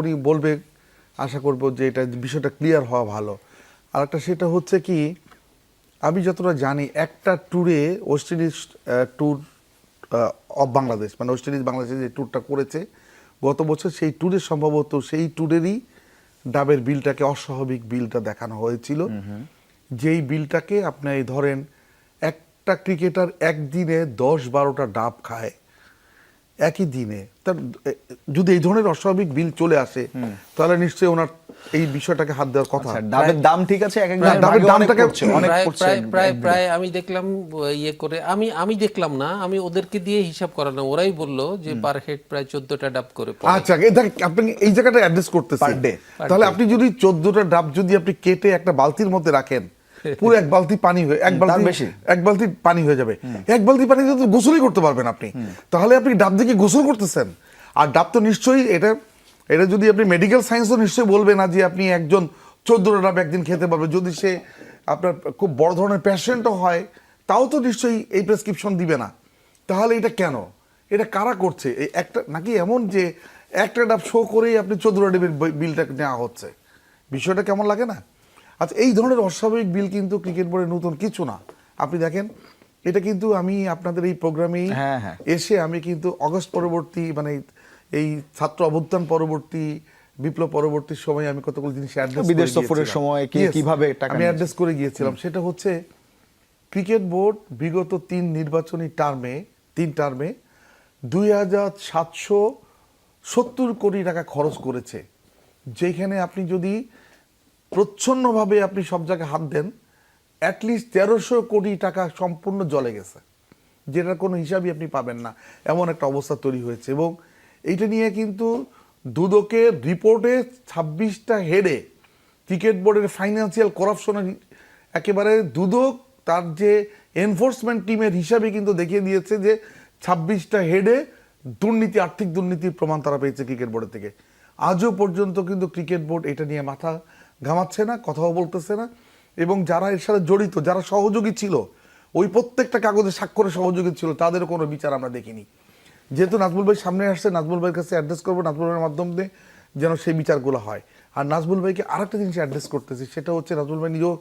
উনি বলবে আশা করব যে এটা বিষয়টা ক্লিয়ার হওয়া ভালো। আর একটা সেটা হচ্ছে কি আমি যতটা জানি একটা ট্যুরে West Indies tour of Bangladesh মানে ওয়েস্ট ইন্ডিজ বাংলাদেশে যে ট্যুরটা করেছে গত বছর সেই ট্যুরে সম্ভবত সেই ট্যুরেরই ডাবের বিলটাকে অস্বাভাবিক বিলটা দেখানো হয়েছিল। যেই বিলটাকে আপনি ধরেন একটা ক্রিকেটার একদিনে দশ বারোটা ডাব খায়। একই দিনে। তার যদি এই ধরনের অস্বাভাবিক বিল চলে আসে তাহলে নিশ্চয়ই ওনার এই বিষয়টাকে হাত দেওয়ার কথা। আচ্ছা, ডাবের দাম ঠিক আছে এক ডাবের দামটাকে- অনেক প্রায় প্রায় প্রায় আমি দেখলাম ইয়ে করে আমি আমি দেখলাম না আমি ওদেরকে দিয়ে হিসাব করানো ওরাই বলল যে পার হেড প্রায় চোদ্দটা ডাব করে পড়ে। আচ্ছা এই দেখ আপনি এই জায়গাটা অ্যাড্রেস করতেছেন day. তাহলে আপনি যদি চোদ্দটা ডাব যদি আপনি কেটে একটা বালতির মধ্যে রাখেন পুরো এক বালতি পানি হয়ে এক বালতি বেশি। এক বালতি পানি হয়ে যাবে। এক বালতি পানি তো গোসলই করতে পারবেন আপনি। তাহলে আপনি ডাব গোসল করতেছেন? আর ডাব তো নিশ্চয়ই এটা এটা যদি আপনি মেডিকেল সায়েন্সও নিশ্চয়ই বলবে না যে আপনি একজন চোদ্দটা ডাব একদিন খেতে পারবে। যদি সে আপনার খুব বড় ধরনের পেশেন্টও হয় তাও তো নিশ্চয়ই এই প্রেসক্রিপশন দিবে না। তাহলে এটা কেন? এটা কারা করছে? এই একটা নাকি এমন যে একটা ডাব শো করেই আপনি চোদ্দটা ডাবের বিলটা নেওয়া হচ্ছে? বিষয়টা কেমন লাগে না? আচ্ছা এই ধরনের অস্বাভাবিক বিল কিন্তু ক্রিকেট বোর্ডের নতুন কিছু না। আপনি দেখেন এটা কিন্তু আমি আপনাদের এই প্রোগ্রামেই হ্যাঁ, হ্যাঁ। এসে আমি কিন্তু অগস্ট পরবর্তী মানে এই ছাত্র অভ্যুত্থান পরবর্তী বিপ্লব পরবর্তী সময় আমি কতগুলো জিনিস অ্যাড্রেস বিদেশ সফরের সময় কি- কীভাবে টাকা আমি অ্যাড্রেস করে গিয়েছিলাম। সেটা হচ্ছে ক্রিকেট বোর্ড বিগত তিন নির্বাচনী টার্মে তিন টার্মে দুই হাজার সাতশো সত্তর কোটি টাকা খরচ করেছে। যেখানে আপনি যদি প্রচ্ছন্নভাবে আপনি সব জায়গায় হাত দেন অ্যাটলিস্ট তেরোশো কোটি টাকা সম্পূর্ণ জলে গেছে, যেটার কোনো হিসাবই আপনি পাবেন না। এমন একটা অবস্থা তৈরি হয়েছে এবং এইটা নিয়ে কিন্তু দুদকের রিপোর্টে ছাব্বিশটা হেডে ক্রিকেট বোর্ডের ফাইন্যান্সিয়াল করাপশনের একেবারে দুদক তার যে এনফোর্সমেন্ট টিমের হিসাবে কিন্তু দেখিয়ে দিয়েছে যে ছাব্বিশটা হেডে দুর্নীতি, আর্থিক দুর্নীতির প্রমাণ তারা পেয়েছে ক্রিকেট বোর্ডের থেকে। আজও পর্যন্ত কিন্তু ক্রিকেট বোর্ড এটা নিয়ে মাথা ঘামাচ্ছে না, কথাও বলতেছে না। এবং যারা এর সাথে জড়িত, যারা সহযোগী ছিল, ওই প্রত্যেকটা কাগজে স্বাক্ষরে সহযোগী ছিল, তাদের কোনো বিচার আমরা দেখিনি। যেহেতু নাজমুল ভাই সামনে আসছে, নাজমুল ভাইয়ের কাছে অ্যাড্রেস করব, নাজমুল ভাইয়ের মাধ্যম দিয়ে যেন সেই বিচারগুলো হয়। আর নাজমুল ভাইকে আরেকটা জিনিস অ্যাড্রেস করতেছি, সেটা হচ্ছে নাজমুল ভাই নিজেও